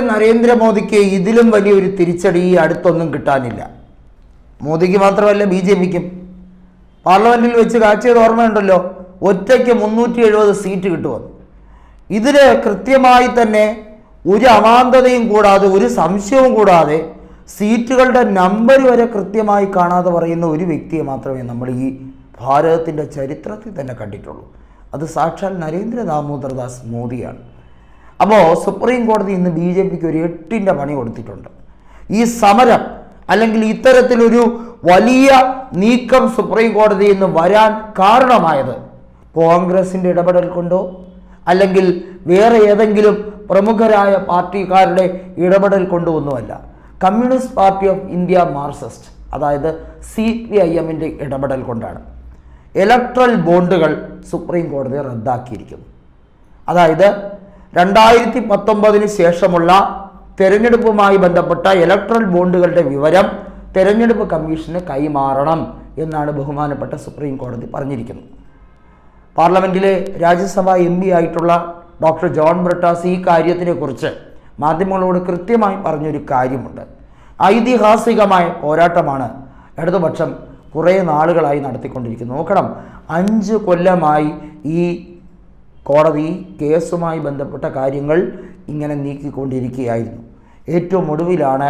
നരേന്ദ്രമോദിക്ക് ഇതിലും വലിയൊരു തിരിച്ചടി അടുത്തൊന്നും കിട്ടാനില്ല. മോദിക്ക് മാത്രമല്ല ബി ജെ പിക്കും. പാർലമെന്റിൽ വെച്ച് കാഴ്ചയത് ഓർമ്മയുണ്ടല്ലോ ഒറ്റയ്ക്ക് മുന്നൂറ്റി എഴുപത് സീറ്റ് കിട്ടുമെന്ന്. ഇതിൽ കൃത്യമായി തന്നെ ഒരു അമാന്തതയും കൂടാതെ ഒരു സംശയവും കൂടാതെ സീറ്റുകളുടെ നമ്പർ വരെ കൃത്യമായി കാണാതെ പറയുന്ന ഒരു വ്യക്തിയെ മാത്രമേ നമ്മൾ ഈ ഭാരതത്തിന്റെ ചരിത്രത്തിൽ തന്നെ കണ്ടിട്ടുള്ളൂ. അത് സാക്ഷാൽ നരേന്ദ്ര ദാമോദർദാസ് മോദിയാണ്. അപ്പോൾ സുപ്രീം കോടതി ഇന്ന് ബി ജെ പിക്ക് ഒരു എട്ടിന്റെ പണി കൊടുത്തിട്ടുണ്ട്. ഈ സമരം അല്ലെങ്കിൽ ഇത്തരത്തിലൊരു വലിയ നീക്കം സുപ്രീം കോടതിയിൽ നിന്ന് വരാൻ കാരണമായത് കോൺഗ്രസിന്റെ ഇടപെടൽ കൊണ്ടോ അല്ലെങ്കിൽ വേറെ ഏതെങ്കിലും പ്രമുഖരായ പാർട്ടിക്കാരുടെ ഇടപെടൽ കൊണ്ടോ ഒന്നുമല്ല. Communist party of India Marxist അതായത് സി പി ഐ എമ്മിന്റെ ഇടപെടൽ കൊണ്ടാണ്. ഇലക്ട്രൽ ബോണ്ടുകൾ സുപ്രീം കോടതി റദ്ദാക്കിയിരിക്കുന്നു. അതായത് രണ്ടായിരത്തി പത്തൊമ്പതിന് ശേഷമുള്ള തെരഞ്ഞെടുപ്പുമായി ബന്ധപ്പെട്ട ഇലക്ട്രൽ ബോണ്ടുകളുടെ വിവരം തെരഞ്ഞെടുപ്പ് കമ്മീഷന് കൈമാറണം എന്നാണ് ബഹുമാനപ്പെട്ട സുപ്രീം കോടതി പറഞ്ഞിരിക്കുന്നത്. പാർലമെന്റിലെ രാജ്യസഭാ എം പി ആയിട്ടുള്ള ഡോക്ടർ ജോൺ ബ്രട്ടാസ് ഈ കാര്യത്തിനെക്കുറിച്ച് മാധ്യമങ്ങളോട് കൃത്യമായി പറഞ്ഞൊരു കാര്യമുണ്ട്. ഐതിഹാസികമായ പോരാട്ടമാണ് ഇടതുപക്ഷം കുറേ നാളുകളായി നടത്തിക്കൊണ്ടിരിക്കുന്നത്. നോക്കണം അഞ്ച് കൊല്ലമായി ഈ കോടതി കേസുമായി ബന്ധപ്പെട്ട കാര്യങ്ങൾ ഇങ്ങനെ നീക്കിക്കൊണ്ടിരിക്കുകയായിരുന്നു. ഏറ്റവും ഒടുവിലാണ്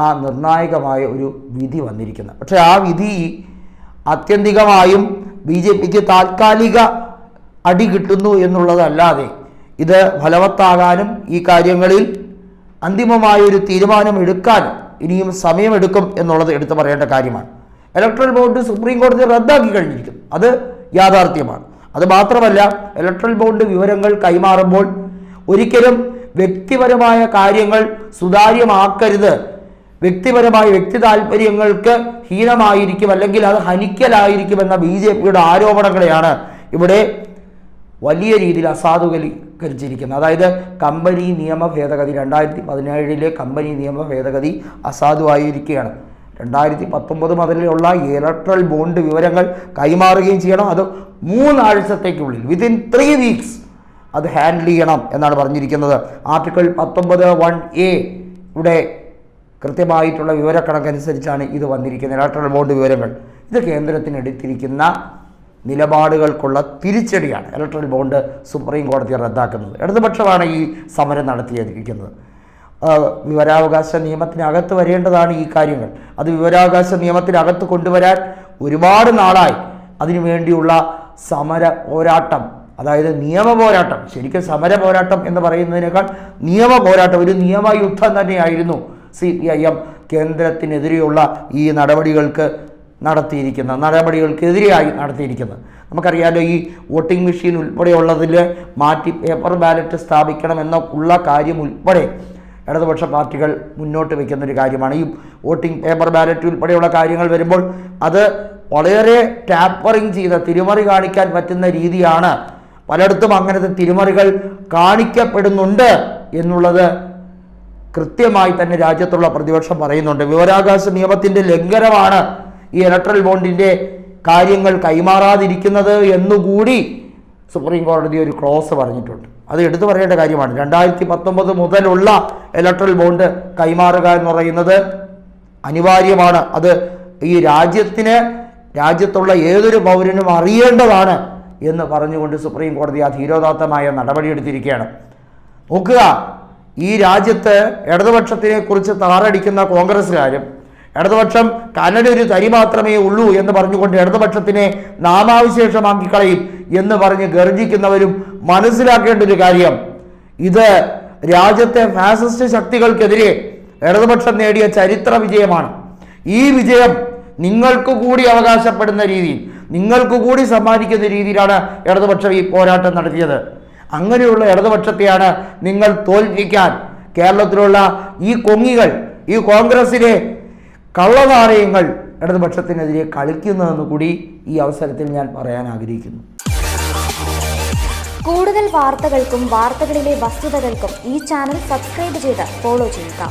ആ നിർണായകമായ ഒരു വിധി വന്നിരിക്കുന്നത്. പക്ഷേ ആ വിധി ആത്യന്തികമായും ബി ജെ പിക്ക് താൽക്കാലിക അടി കിട്ടുന്നു എന്നുള്ളതല്ലാതെ ഇത് ഫലവത്താകാനും ഈ കാര്യങ്ങളിൽ അന്തിമമായ ഒരു തീരുമാനം എടുക്കാൻ ഇനിയും സമയമെടുക്കും എന്നുള്ളത് എടുത്തു പറയേണ്ട കാര്യമാണ്. ഇലക്ട്രൽ ബോർഡ് സുപ്രീം കോടതി റദ്ദാക്കി കഴിഞ്ഞിരിക്കും അത് യാഥാർത്ഥ്യമാണ്. അത് മാത്രമല്ല ഇലക്ട്രൽ ബോണ്ട് വിവരങ്ങൾ കൈമാറുമ്പോൾ ഒരിക്കലും വ്യക്തിപരമായ കാര്യങ്ങൾ സുതാര്യമാക്കരുത്. വ്യക്തിപരമായ വ്യക്തി താല്പര്യങ്ങൾക്ക് ഹീനമായിരിക്കും അല്ലെങ്കിൽ അത് ഹനിക്കലായിരിക്കുമെന്ന ബി ജെ പിയുടെ ആരോപണങ്ങളെയാണ് ഇവിടെ വലിയ രീതിയിൽ അസാധുകരിച്ചിരിക്കുന്നത് അതായത് കമ്പനി നിയമ ഭേദഗതി രണ്ടായിരത്തി പതിനേഴിലെ കമ്പനി നിയമ ഭേദഗതി അസാധുവായിരിക്കുകയാണ്. രണ്ടായിരത്തി പത്തൊമ്പത് മുതലുള്ള ഇലക്ട്രൽ ബോണ്ട് വിവരങ്ങൾ കൈമാറുകയും ചെയ്യണം. അത് മൂന്നാഴ്ചത്തേക്കുള്ളിൽ വിതിൻ ത്രീ വീക്സ് അത് ഹാൻഡിൽ ചെയ്യണം എന്നാണ് പറഞ്ഞിരിക്കുന്നത്. ആർട്ടിക്കിൾ പത്തൊമ്പത് വൺ എ ഇവിടെ കൃത്യമായിട്ടുള്ള വിവരക്കണക്കനുസരിച്ചാണ് ഇത് വന്നിരിക്കുന്നത് ഇലക്ട്രൽ ബോണ്ട് വിവരങ്ങൾ. ഇത് കേന്ദ്രത്തിനെടുത്തിരിക്കുന്ന നിലപാടുകൾക്കുള്ള തിരിച്ചടിയാണ് ഇലക്ട്രൽ ബോണ്ട് സുപ്രീം കോടതി റദ്ദാക്കുന്നത്. ഇടതുപക്ഷമാണ് ഈ സമരം നടത്തിയിരിക്കുന്നത്. വിവരാവകാശ നിയമത്തിനകത്ത് വരേണ്ടതാണ് ഈ കാര്യങ്ങൾ. അത് വിവരാവകാശ നിയമത്തിനകത്ത് കൊണ്ടുവരാൻ ഒരുപാട് നാളായി. അതിനു വേണ്ടിയുള്ള സമര പോരാട്ടം അതായത് നിയമ പോരാട്ടം ശരിക്കും സമര പോരാട്ടം എന്ന് പറയുന്നതിനേക്കാൾ നിയമ പോരാട്ടം ഒരു നിയമയുദ്ധം തന്നെയായിരുന്നു സി പി ഐ എം കേന്ദ്രത്തിനെതിരെയുള്ള ഈ നടപടികൾക്ക് നടത്തിയിരിക്കുന്ന നടപടികൾക്കെതിരെയായി നടത്തിയിരിക്കുന്നത്. നമുക്കറിയാമല്ലോ ഈ വോട്ടിംഗ് മെഷീൻ ഉൾപ്പെടെയുള്ളതിൽ മാറ്റി പേപ്പർ ബാലറ്റ് സ്ഥാപിക്കണം എന്ന ഉള്ള കാര്യം ഉൾപ്പെടെ ഇടതുപക്ഷ പാർട്ടികൾ മുന്നോട്ട് വയ്ക്കുന്ന ഒരു കാര്യമാണ്. ഈ വോട്ടിംഗ് പേപ്പർ ബാലറ്റ് ഉൾപ്പെടെയുള്ള കാര്യങ്ങൾ വരുമ്പോൾ അത് വളരെ ടാപ്പറിങ് ചെയ്ത തിരിമറി കാണിക്കാൻ പറ്റുന്ന രീതിയാണ്. പലയിടത്തും അങ്ങനത്തെ തിരിമറികൾ കാണിക്കപ്പെടുന്നുണ്ട് എന്നുള്ളത് കൃത്യമായി തന്നെ രാജ്യത്തുള്ള പ്രതിപക്ഷം പറയുന്നുണ്ട്. വിവരാകാശ നിയമത്തിന്റെ ലംഘനമാണ് ഈ ഇലക്ട്രൽ ബോണ്ടിന്റെ കാര്യങ്ങൾ കൈമാറാതിരിക്കുന്നത് എന്നുകൂടി സുപ്രീം കോടതി ഒരു ക്ലോസ് പറഞ്ഞിട്ടുണ്ട്. അത് എടുത്തു പറയേണ്ട കാര്യമാണ്. രണ്ടായിരത്തി പത്തൊമ്പത് മുതലുള്ള ഇലക്ട്രൽ ബോണ്ട് കൈമാറുക എന്ന് പറയുന്നത് അനിവാര്യമാണ്. അത് ഈ രാജ്യത്തിന് രാജ്യത്തുള്ള ഏതൊരു പൗരനും അറിയേണ്ടതാണ് എന്ന് പറഞ്ഞുകൊണ്ട് സുപ്രീം കോടതി ആ ധീരോദാത്തമായ നടപടിയെടുത്തിരിക്കുകയാണ്. നോക്കുക ഈ രാജ്യത്ത് ഇടതുപക്ഷത്തിനെ കുറിച്ച് താറടിക്കുന്ന കോൺഗ്രസ്സുകാരും ഇടതുപക്ഷം കനലൊരു തരി മാത്രമേ ഉള്ളൂ എന്ന് പറഞ്ഞുകൊണ്ട് ഇടതുപക്ഷത്തിനെ നാമാവിശേഷമാക്കി കളയും എന്ന് പറഞ്ഞ് ഗർജിക്കുന്നവരും മനസ്സിലാക്കേണ്ട ഒരു കാര്യം. ഇത് രാജ്യത്തെ ഫാസിസ്റ്റ് ശക്തികൾക്കെതിരെ ഇടതുപക്ഷം നേടിയ ചരിത്ര വിജയമാണ്. ഈ വിജയം നിങ്ങൾക്ക് കൂടി അവകാശപ്പെടുന്ന രീതിയിൽ നിങ്ങൾക്ക് കൂടി സമ്മാനിക്കുന്ന രീതിയിലാണ് ഇടതുപക്ഷം ഈ പോരാട്ടം നടത്തിയത്. അങ്ങനെയുള്ള ഇടതുപക്ഷത്തെയാണ് നിങ്ങൾ തോൽപ്പിക്കാൻ കേരളത്തിലുള്ള ഈ കൊങ്ങികൾ ഈ കോൺഗ്രസിലെ കള്ളനാണയങ്ങൾ ഇടതുപക്ഷത്തിനെതിരെ കളിക്കുന്നതെന്ന് കൂടി ഈ അവസരത്തിൽ ഞാൻ പറയാൻ ആഗ്രഹിക്കുന്നു. കൂടുതൽ വാർത്തകൾക്കും വാർത്തകളിലെ വസ്തുതകൾക്കും ഈ ചാനൽ സബ്സ്ക്രൈബ് ചെയ്ത് ഫോളോ ചെയ്യുക.